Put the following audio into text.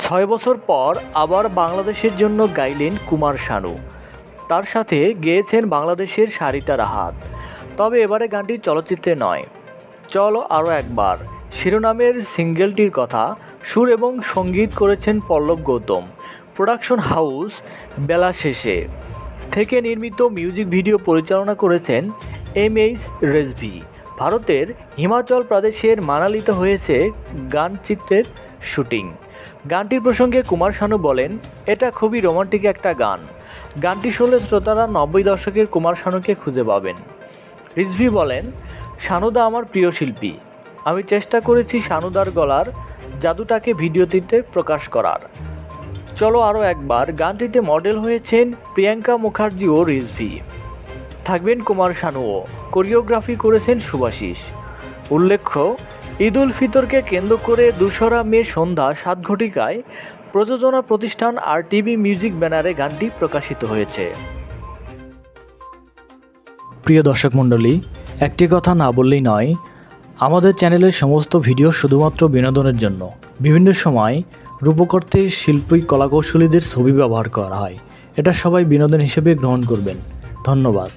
ছয় বছর পর আবার বাংলাদেশের জন্য গাইলেন কুমার শানু। তার সাথে গেয়েছেন বাংলাদেশের সারিতা রাহাত। তবে এবারে গানটি চলচ্চিত্রে নয়। চলো আরও একবার। শিরোনামের সিঙ্গেলটির কথা সুর এবং সংগীত করেছেন Pallab Gautam. Production house Bela Seshe. থেকে নির্মিত মিউজিক ভিডিও পরিচালনা করেছেন এম এইচ রেজভি। ভারতের হিমাচল প্রদেশের মানালিতে হয়েছে গান চিত্রের শুটিং। গানটির প্রসঙ্গে কুমার শানু বলেন, এটা খুবই রোমান্টিক একটা গান। গানটি শুনলে শ্রোতারা নব্বই দশকের কুমার শানুকে খুঁজে পাবেন। রিজভি বলেন, শানুদা আমার প্রিয় শিল্পী। আমি চেষ্টা করেছি শানুদার গলার জাদুটাকে ভিডিওটিতে প্রকাশ করার। চলো আরও একবার, গানটিতে মডেল হয়েছেন প্রিয়াঙ্কা মুখার্জি ও রিজভি। থাকবেন কুমার শানুও কোরিওগ্রাফি করেছেন সুভাষিস। উল্লেখ্য ঈদ উল ফিতরকে কেন্দ্র করে দুশরা মে সন্ধ্যা সাত ঘটিকায় প্রযোজনা প্রতিষ্ঠান আর টিভি মিউজিক ব্যানারে গানটি প্রকাশিত হয়েছে। প্রিয় দর্শক মণ্ডলী, একটি কথা না বললেই নয়, আমাদের চ্যানেলের সমস্ত ভিডিও শুধুমাত্র বিনোদনের জন্য। বিভিন্ন সময় রূপকর্তে, শিল্পী, কলাকৌশলীদের ছবি ব্যবহার করা হয়। এটা সবাই বিনোদন হিসেবে গ্রহণ করবেন। ধন্যবাদ।